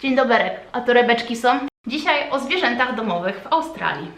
Dzień doberek, a torebeczki są? Dzisiaj o zwierzętach domowych w Australii.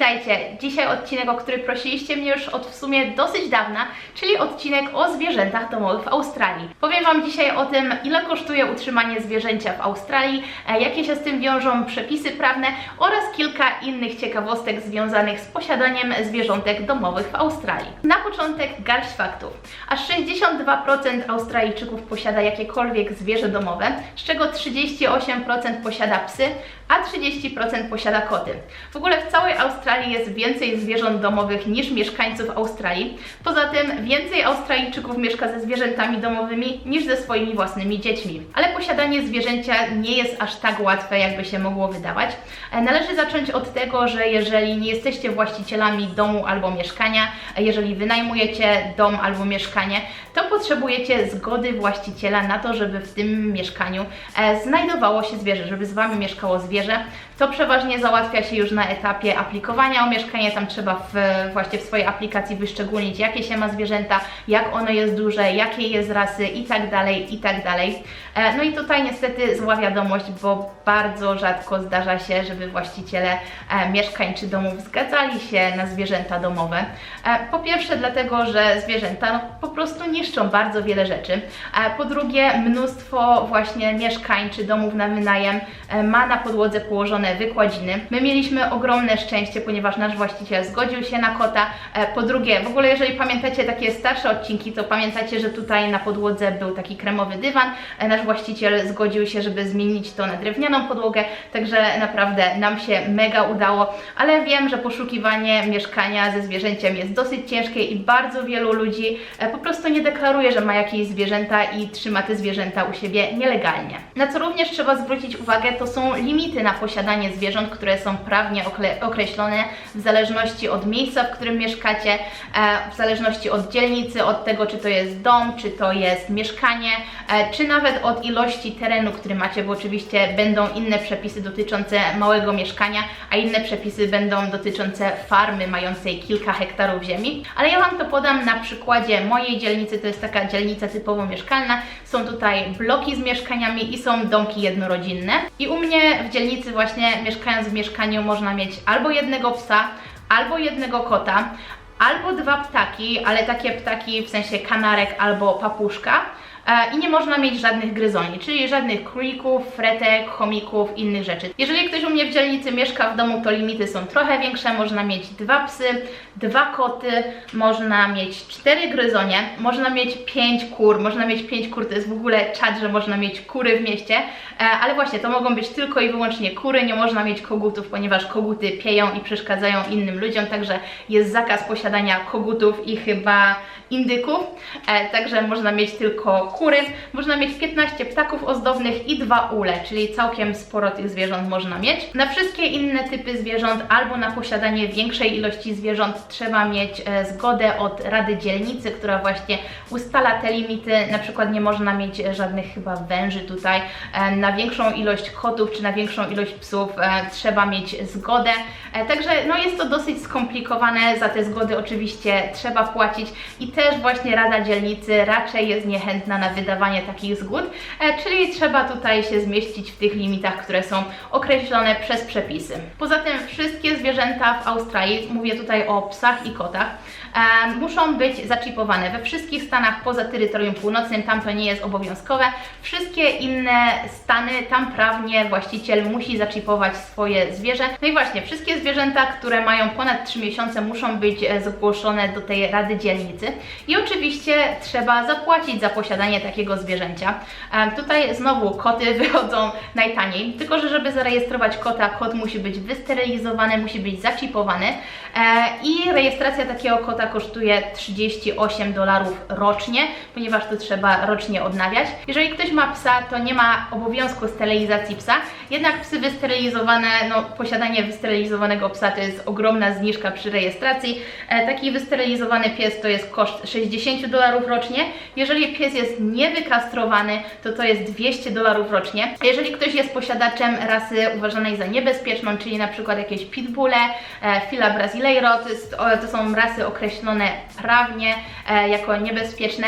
Witajcie! Dzisiaj odcinek, o który prosiliście mnie już od w sumie dosyć dawna, czyli odcinek o zwierzętach domowych w Australii. Powiem Wam dzisiaj o tym, ile kosztuje utrzymanie zwierzęcia w Australii, e, jakie się z tym wiążą przepisy prawne oraz kilka innych ciekawostek związanych z posiadaniem zwierzątek domowych w Australii. Na początek garść faktów. Aż 62% Australijczyków posiada jakiekolwiek zwierzę domowe, z czego 38% posiada psy, a 30% posiada koty. W ogóle w całej Australii jest więcej zwierząt domowych niż mieszkańców Australii. Poza tym więcej Australijczyków mieszka ze zwierzętami domowymi niż ze swoimi własnymi dziećmi. Ale posiadanie zwierzęcia nie jest aż tak łatwe, jakby się mogło wydawać. Należy zacząć od tego, że jeżeli nie jesteście właścicielami domu albo mieszkania, jeżeli wynajmujecie dom albo mieszkanie, to potrzebujecie zgody właściciela na to, żeby w tym mieszkaniu e, znajdowało się zwierzę, żeby z Wami mieszkało zwierzę. To przeważnie załatwia się już na etapie aplikowania o mieszkanie. Tam trzeba w, właśnie w swojej aplikacji wyszczególnić, jakie się ma zwierzęta, jak ono jest duże, jakiej jest rasy i tak dalej, i tak dalej. E, No i tutaj niestety zła wiadomość, bo bardzo rzadko zdarza się, żeby właściciele e, mieszkań czy domów zgadzali się na zwierzęta domowe. E, Po pierwsze dlatego, że zwierzęta no, po prostu niszczą bardzo wiele rzeczy. Po drugie mnóstwo właśnie mieszkań czy domów na wynajem ma na podłodze położone wykładziny. My mieliśmy ogromne szczęście, ponieważ nasz właściciel zgodził się na kota. E, Po drugie, w ogóle jeżeli pamiętacie takie starsze odcinki, to pamiętacie, że tutaj na podłodze był taki kremowy dywan. E, Nasz właściciel zgodził się, żeby zmienić to na drewnianą podłogę, także naprawdę nam się mega udało, ale wiem, że poszukiwanie mieszkania ze zwierzęciem jest dosyć ciężkie i bardzo wielu ludzi e, po prostu nie deklaruje, że ma jakieś zwierzęta i trzyma te zwierzęta u siebie nielegalnie. Na co również trzeba zwrócić uwagę, to są limity na posiadanie zwierząt, które są prawnie okle- określone w zależności od miejsca, w którym mieszkacie, e, w zależności od dzielnicy, od tego, czy to jest dom, czy to jest mieszkanie, e, czy nawet od ilości terenu, który macie, bo oczywiście będą inne przepisy dotyczące małego mieszkania, a inne przepisy będą dotyczące farmy mającej kilka hektarów ziemi. Ale ja Wam to podam na przykładzie mojej dzielnicy, to jest taka dzielnica typowo mieszkalna. Są tutaj bloki z mieszkaniami i są domki jednorodzinne. I u mnie w dzielnicy właśnie mieszkając w mieszkaniu można mieć albo jednego psa, albo jednego kota, albo dwa ptaki, ale takie ptaki w sensie kanarek albo papuszka. E, I nie można mieć żadnych gryzoni, czyli żadnych królików, fretek, chomików, innych rzeczy. Jeżeli ktoś u mnie w dzielnicy mieszka w domu, to limity są trochę większe. Można mieć dwa psy, dwa koty, można mieć cztery gryzonie, można mieć pięć kur, można mieć pięć kur, to jest w ogóle czad, że można mieć kury w mieście, e, ale właśnie to mogą być tylko i wyłącznie kury, nie można mieć kogutów, ponieważ koguty pieją i przeszkadzają innym ludziom, także jest zakaz posiadania kogutów i chyba indyków, e, także można mieć tylko kury, można mieć 15 ptaków ozdobnych i dwa ule, czyli całkiem sporo tych zwierząt można mieć. Na wszystkie inne typy zwierząt albo na posiadanie większej ilości zwierząt trzeba mieć e, zgodę od Rady Dzielnicy, która właśnie ustala te limity, na przykład nie można mieć e, żadnych chyba węży tutaj, e, na większą ilość kotów czy na większą ilość psów trzeba mieć zgodę, także no jest to dosyć skomplikowane, za te zgody oczywiście trzeba płacić. I też właśnie Rada Dzielnicy raczej jest niechętna na wydawanie takich zgód, e, czyli trzeba tutaj się zmieścić w tych limitach, które są określone przez przepisy. Poza tym wszystkie zwierzęta w Australii, mówię tutaj o psach i kotach, e, muszą być zaczipowane we wszystkich stanach poza terytorium północnym, tam to nie jest obowiązkowe. Wszystkie inne stany, tam prawnie właściciel musi zaczipować swoje zwierzę. No i właśnie, wszystkie zwierzęta, które mają ponad 3 miesiące muszą być e, zgłoszone do tej Rady Dzielnicy i oczywiście trzeba zapłacić za posiadanie takiego zwierzęcia. E, Tutaj znowu koty wychodzą najtaniej, tylko że żeby zarejestrować kota, kot musi być wysterylizowany, musi być zaczipowany e, i rejestracja takiego kota kosztuje 38 dolarów rocznie, ponieważ to trzeba rocznie odnawiać. Jeżeli ktoś ma psa, to nie ma obowiązku sterylizacji psa Jednak psy wysterylizowane, no posiadanie wysterylizowanego psa to jest ogromna zniżka przy rejestracji. E, taki wysterylizowany pies to jest koszt 60 dolarów rocznie. Jeżeli pies jest niewykastrowany, to to jest 200 dolarów rocznie. Jeżeli ktoś jest posiadaczem rasy uważanej za niebezpieczną, czyli na przykład jakieś pitbulle, e, fila brasileiro, to, są rasy określone prawnie e, jako niebezpieczne,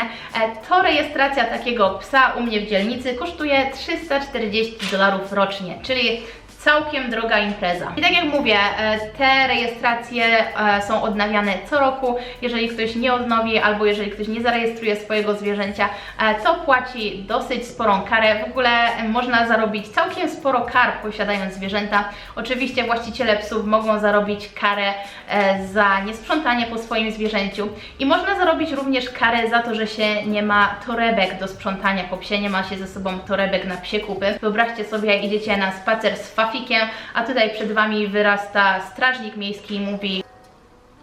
to rejestracja takiego psa u mnie w dzielnicy kosztuje 340 dolarów rocznie, czyli całkiem droga impreza. I tak jak mówię, e, te rejestracje e, są odnawiane co roku. Jeżeli ktoś nie odnowi albo jeżeli ktoś nie zarejestruje swojego zwierzęcia, e, to płaci dosyć sporą karę. W ogóle można zarobić całkiem sporo kar posiadając zwierzęta. Oczywiście właściciele psów mogą zarobić karę za niesprzątanie po swoim zwierzęciu i można zarobić również karę za to, że się nie ma torebek do sprzątania po psie, nie ma się ze sobą torebek na psie kupy. Wyobraźcie sobie, idziecie na spacer z fafikiem, a tutaj przed Wami wyrasta strażnik miejski i mówi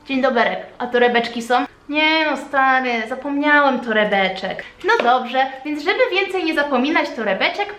Dzień dobry, a torebeczki są? Nie no stary, zapomniałem torebeczek. No dobrze, więc żeby więcej nie zapominać torebeczek,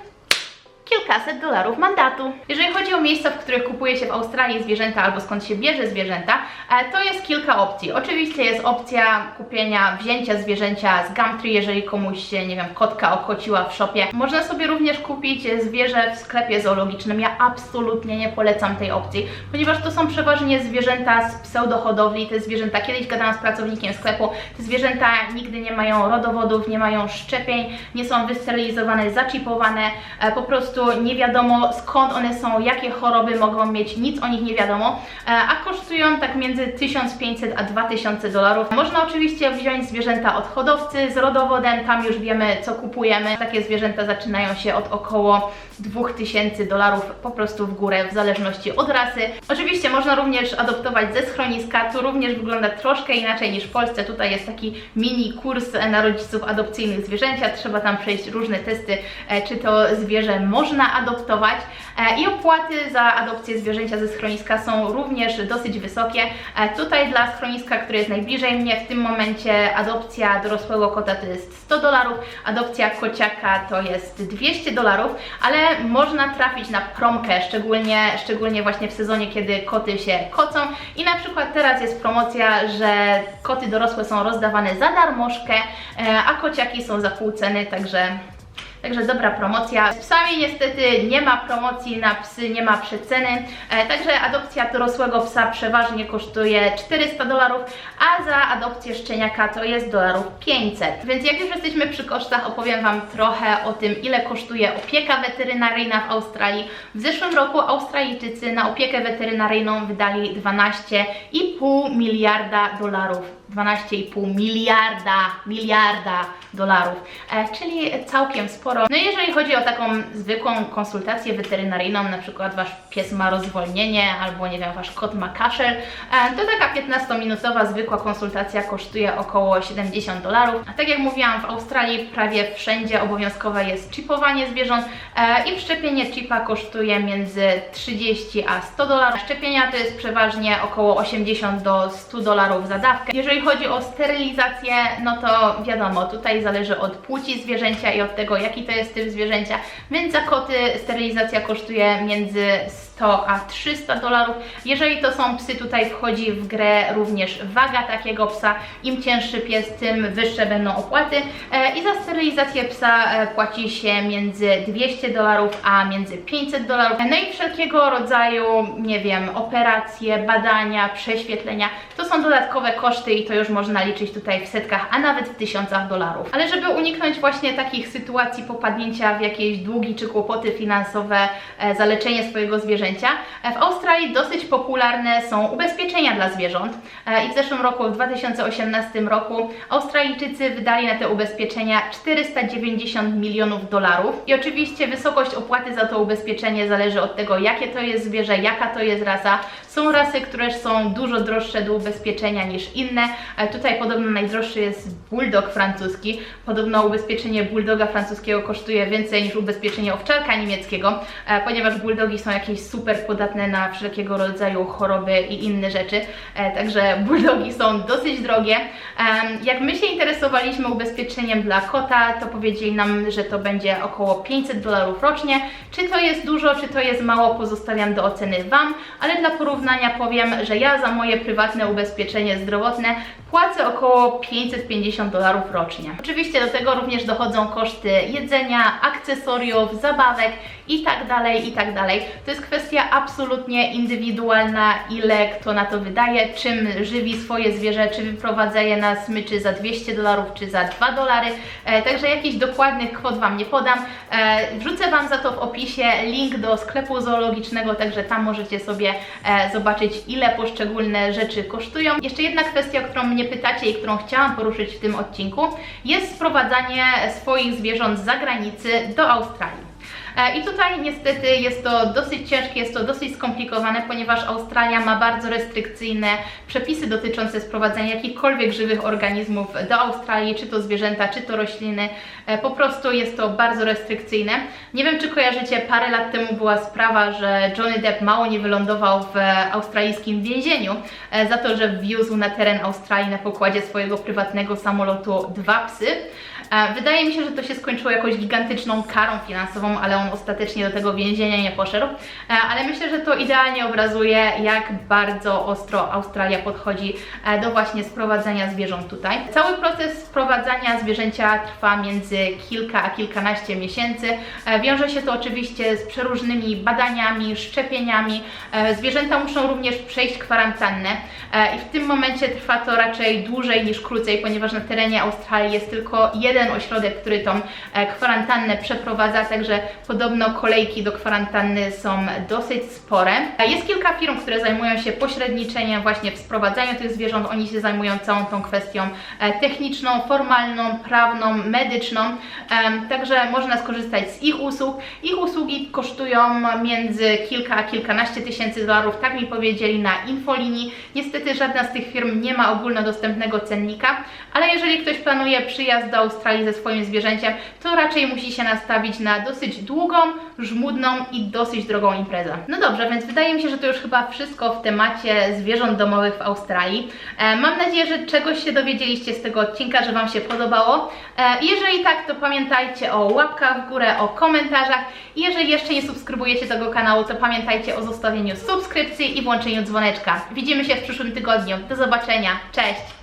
kilkaset dolarów mandatu. Jeżeli chodzi o miejsca, w których kupuje się w Australii zwierzęta albo skąd się bierze zwierzęta, e, to jest kilka opcji. Oczywiście jest opcja kupienia, wzięcia zwierzęcia z Gumtree, jeżeli komuś się, nie wiem, kotka okociła w shopie. Można sobie również kupić zwierzę w sklepie zoologicznym. Ja absolutnie nie polecam tej opcji, ponieważ to są przeważnie zwierzęta z pseudohodowli, te zwierzęta, kiedyś gadałam z pracownikiem sklepu, te zwierzęta nigdy nie mają rodowodów, nie mają szczepień, nie są wysterylizowane, zaczipowane, e, po prostu nie wiadomo skąd one są, jakie choroby mogą mieć, nic o nich nie wiadomo, e, a kosztują tak między 1500 a 2000 dolarów. Można oczywiście wziąć zwierzęta od hodowcy z rodowodem, tam już wiemy co kupujemy. Takie zwierzęta zaczynają się od około 2000 dolarów po prostu w górę, w zależności od rasy. Oczywiście można również adoptować ze schroniska, tu również wygląda troszkę inaczej niż w Polsce. Tutaj jest taki mini kurs na rodziców adopcyjnych zwierzęcia, trzeba tam przejść różne testy, e, czy to zwierzę można adoptować e, i opłaty za adopcję zwierzęcia ze schroniska są również dosyć wysokie. E, Tutaj dla schroniska, które jest najbliżej mnie, w tym momencie adopcja dorosłego kota to jest 100 dolarów, adopcja kociaka to jest 200 dolarów, ale można trafić na promkę, szczególnie, szczególnie właśnie w sezonie, kiedy koty się kocą i na przykład teraz jest promocja, że koty dorosłe są rozdawane za darmożkę, e, a kociaki są za pół ceny, także Także dobra promocja. Z psami niestety nie ma promocji na psy, nie ma przeceny. E, także adopcja dorosłego psa przeważnie kosztuje 400 dolarów, a za adopcję szczeniaka to jest dolarów 500. Więc jak już jesteśmy przy kosztach, opowiem Wam trochę o tym, ile kosztuje opieka weterynaryjna w Australii. W zeszłym roku Australijczycy na opiekę weterynaryjną wydali 12,5 miliarda dolarów. 12,5 miliarda, miliarda dolarów, e, czyli całkiem sporo. No i jeżeli chodzi o taką zwykłą konsultację weterynaryjną, na przykład Wasz pies ma rozwolnienie albo nie wiem, Wasz kot ma kaszel, e, to taka 15-minutowa zwykła konsultacja kosztuje około 70 dolarów. A tak jak mówiłam, w Australii prawie wszędzie obowiązkowe jest chipowanie zwierząt e, i wszczepienie chipa kosztuje między 30 a 100 dolarów. Szczepienia to jest przeważnie około 80 do 100 dolarów za dawkę. Jeżeli chodzi o sterylizację, no to wiadomo, tutaj zależy od płci zwierzęcia i od tego, jaki to jest typ zwierzęcia, więc za koty sterylizacja kosztuje między 100 a 300 dolarów. Jeżeli to są psy, tutaj wchodzi w grę również waga takiego psa. Im cięższy pies, tym wyższe będą opłaty. E, I za sterylizację psa e, płaci się między 200 dolarów a między 500 dolarów. No i wszelkiego rodzaju, nie wiem, operacje, badania, prześwietlenia, to są dodatkowe koszty i to już można liczyć tutaj w setkach, a nawet w tysiącach dolarów. Ale żeby uniknąć właśnie takich sytuacji popadnięcia w jakieś długi czy kłopoty finansowe e, za leczenie swojego zwierzęcia, w Australii dosyć popularne są ubezpieczenia dla zwierząt e, i w zeszłym roku, w 2018 roku, Australijczycy wydali na te ubezpieczenia 490 milionów dolarów. I oczywiście wysokość opłaty za to ubezpieczenie zależy od tego, jakie to jest zwierzę, jaka to jest rasa. Są rasy, które są dużo droższe do ubezpieczenia niż inne. E, tutaj podobno najdroższy jest bulldog francuski. Podobno ubezpieczenie bulldoga francuskiego kosztuje więcej niż ubezpieczenie owczarka niemieckiego, e, ponieważ bulldogi są jakieś super super podatne na wszelkiego rodzaju choroby i inne rzeczy, e, także bulldogi są dosyć drogie. Jak my się interesowaliśmy ubezpieczeniem dla kota, to powiedzieli nam, że to będzie około 500 dolarów rocznie. Czy to jest dużo, czy to jest mało, pozostawiam do oceny Wam, ale dla porównania powiem, że ja za moje prywatne ubezpieczenie zdrowotne płacę około 550 dolarów rocznie. Oczywiście do tego również dochodzą koszty jedzenia, akcesoriów, zabawek i tak dalej, i tak dalej. To jest kwestia absolutnie indywidualna, ile kto na to wydaje, czym żywi swoje zwierzę, czy wyprowadza je na smyczy za 200 dolarów, czy za 2 dolary. E, także jakichś dokładnych kwot Wam nie podam. E, wrzucę Wam za to w opisie link do sklepu zoologicznego, także tam możecie sobie e, zobaczyć, ile poszczególne rzeczy kosztują. Jeszcze jedna kwestia, o którą mnie pytacie i którą chciałam poruszyć w tym odcinku, jest sprowadzanie swoich zwierząt z zagranicy do Australii. E, I tutaj niestety jest to dosyć ciężkie, jest to dosyć skomplikowane, ponieważ Australia ma bardzo restrykcyjne przepisy dotyczące sprowadzania jakichkolwiek żywych organizmów do Australii, czy to zwierzęta, czy to rośliny. E, Po prostu jest to bardzo restrykcyjne. Nie wiem, czy kojarzycie, parę lat temu była sprawa, że Johnny Depp mało nie wylądował w australijskim więzieniu e, za to, że wwiózł na teren Australii na pokładzie swojego prywatnego samolotu dwa psy. Wydaje mi się, że to się skończyło jakąś gigantyczną karą finansową, ale on ostatecznie do tego więzienia nie poszedł. E, Ale myślę, że to idealnie obrazuje, jak bardzo ostro Australia podchodzi e, do właśnie sprowadzania zwierząt tutaj. Cały proces sprowadzania zwierzęcia trwa między kilka a kilkanaście miesięcy. E, Wiąże się to oczywiście z przeróżnymi badaniami, szczepieniami. Zwierzęta muszą również przejść kwarantannę i w tym momencie trwa to raczej dłużej niż krócej, ponieważ na terenie Australii jest tylko jeden ośrodek, który tą e, kwarantannę przeprowadza, także podobno kolejki do kwarantanny są dosyć spore. E, Jest kilka firm, które zajmują się pośredniczeniem właśnie w sprowadzaniu tych zwierząt. Oni się zajmują całą tą kwestią e, techniczną, formalną, prawną, medyczną, także można skorzystać z ich usług. Ich usługi kosztują między kilka a kilkanaście tysięcy dolarów, tak mi powiedzieli na infolinii. Niestety żadna z tych firm nie ma ogólnodostępnego cennika, ale jeżeli ktoś planuje przyjazd do Australii ze swoim zwierzęciem, to raczej musi się nastawić na dosyć długą, żmudną i dosyć drogą imprezę. No dobrze, więc wydaje mi się, że to już chyba wszystko w temacie zwierząt domowych w Australii. E, mam nadzieję, że czegoś się dowiedzieliście z tego odcinka, że Wam się podobało. E, jeżeli tak, to pamiętajcie o łapkach w górę, o komentarzach jeżeli jeszcze nie subskrybujecie tego kanału, to pamiętajcie o zostawieniu subskrypcji i włączeniu dzwoneczka. Widzimy się w przyszłym tygodniu. Do zobaczenia. Cześć!